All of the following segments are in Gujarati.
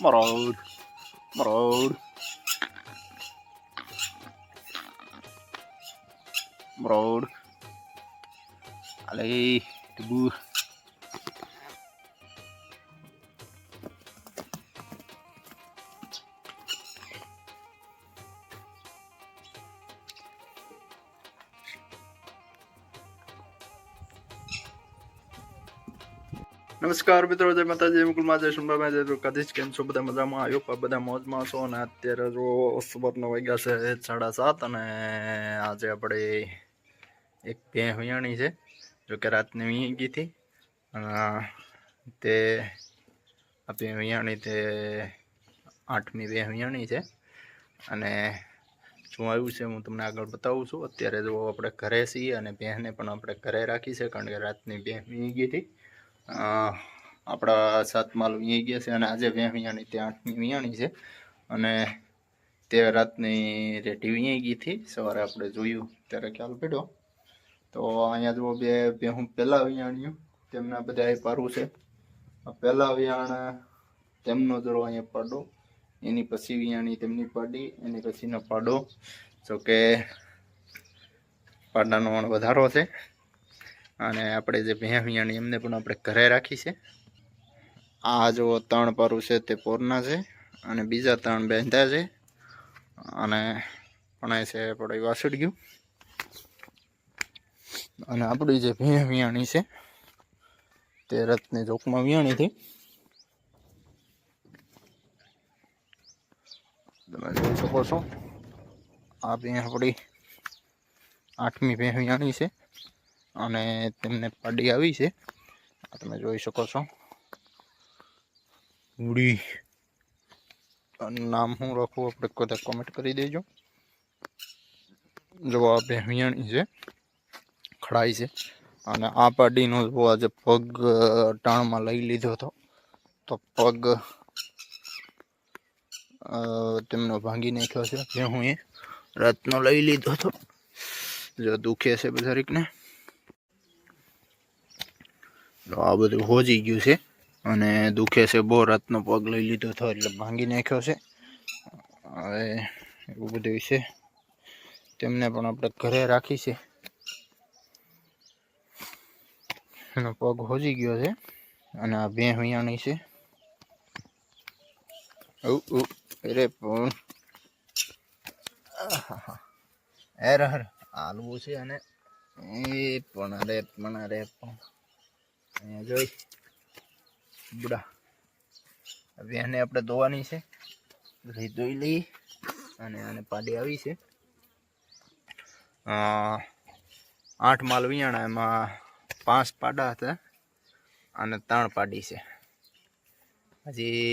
Marod. Marod. Marod. Alay. Tubuh. નમસ્કાર મિત્રો, જય માતાજી મુકુલમાં જય સુંબામાં જય દ્વારકાધીશ. કેમ છો? બધા મજામાં? આવ્યો બધા મોજમાં છો અને અત્યારે જો સવારના વાગ્યા છે સાડા સાત અને આજે આપણે એક બે વિયાણી છે, જો કે રાતની વી ગઈ હતી. અને તે આ બે વિયાણી તે આઠમી બે હુયાણી છે. અને શું આવ્યું છે, હું તમને આગળ બતાવું છું. અત્યારે જો આપણે ઘરે છીએ અને બહેને પણ આપણે ઘરે રાખી છે, કારણ કે રાતની બે ગઈ હતી. આપણા સાત માલ વીણી ગયા છે અને આજે બે વીયાણી તે આઠમી વિયાણી છે. અને તે રાતની રેટી વીણી ગઈ હતી. સવારે આપણે જોયું, ત્યારે ખ્યાલ પડ્યો. તો અહીંયા જુઓ, બે બે હું પહેલાં વિયાણ્યું, તેમના બધા પારું છે. પહેલાં વિયાણ, તેમનો જરો અહીંયા પાડો. એની પછી વિયાણી તેમની પાડી, એની પછીનો પાડો. જોકે પાડાનો વધારો છે. અને આપણે જે ભેં વિયાણી એમને પણ આપણે ઘરે રાખી છે. આ જો ત્રણ પારું છે તે પોરના છે અને બીજા ત્રણ બેંધા છે. અને પણ છે આપણે ગયું અને આપણી જે ભેં વિયાણી છે તે રથની ચોકમાં વિયાણી હતી તમે જોઈ શકો છો. આ ભેં આપણી આઠમી ભેં વિયાણી છે. અને તેમને પાડી આવી છે. તમે જોઈ શકો છો. ઉડી નામ હું રાખું આપણે કદાચ કોમેન્ટ કરી દેજો. જો આ બે છે ખડાઈ છે. અને આ પાડીનો જો આજે પગ ટાણમાં લઈ લીધો હતો. તો પગ તેમનો ભાંગી નાખ્યો છે. જે હું એ રાતનો લઈ લીધો હતો. જો દુખે છે બધારીકને. આ બધું હોજી ગયું છે. અને દુખે છે, બહુ રાતનો પગ લઈ લીધો હતો એટલે ભાંગી નાખ્યો છે. હવે એવું બધું છે. તેમને પણ આપણે ઘરે રાખી છે. એનો પગ હોજી ગયો છે અને આ બે હૈયાણી છે. અરે પણ. એર હર આલવું છે અને એ પણ, અરે પણ અરે પણ. અહીંયા જોઈ. બુડા. હવે આને આપણે ધોવાની છે. પછી ધોઈ લઈએ. અને આને પાડી આવી છે. આઠ માલ વિયાણા એમાં પાંચ પાડા હતા. અને ત્રણ પાડી છે. હજી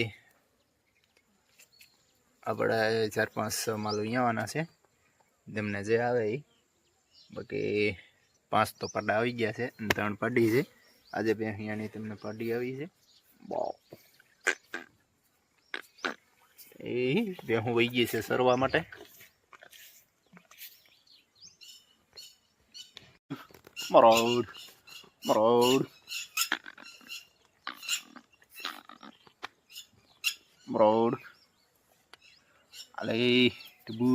આપણે ચાર પાંચ માલ વિયાવાના છે. તેમને જે આવે એ બાકી પાંચ તો પાડા આવી ગયા છે અને ત્રણ પાડી છે. આજે બે અહીંયાની તમને પાડી આવી છે. વાવ એ બે હું વહી ગઈ છે સરવા માટે. મરોડ મરોડ મરોડ અલે ડબુ